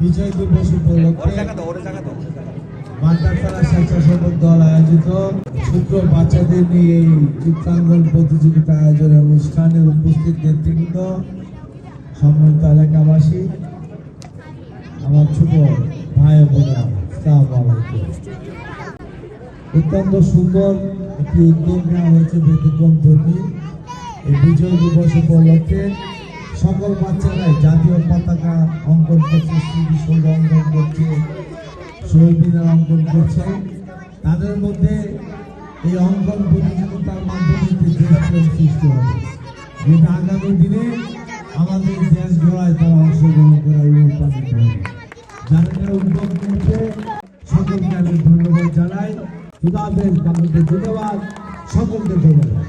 বিজয় দিবস উপলক্ষে মান্দারপাড়া স্বেচ্ছাসেবক দল আয়োজিত। ছোট বাচ্চাদের নিয়ে এই চিত্রাঙ্কন প্রতিযোগিতা আয়োজনের অনুষ্ঠানে উপস্থিত নেতৃবৃন্দ সম্মানিত এলাকাবাসী, আমার ছোট ভাই আসসালামু অত্যন্ত সুন্দর একটি উদ্যোগ নেওয়া হয়েছে ব্যতিক্রম ধর্মী। এই বিজয় দিবস উপলক্ষে সকল বাচ্চারাই জাতীয় পতাকা অঙ্কন করছে স্মৃতিসৌধ অঙ্কন করছে, শহীদ মিনার অঙ্কন করছে। তাদের মধ্যে এই অঙ্কন প্রতিযোগিতার মাধ্যমে একটি দেশপ্রেম সৃষ্টি হবে। যেটা আগামী দিনে আমাদের দেশ গড়ায় তারা অংশগ্রহণ করে অনুপ্রাণিত হবে। যারা উদ্যোগ নিয়েছে, সকলকে আমি ধন্যবাদ জানাই। খুদাহাফেজ বাংলাদেশ ধন্যবাদ সকলকে ধন্যবাদ।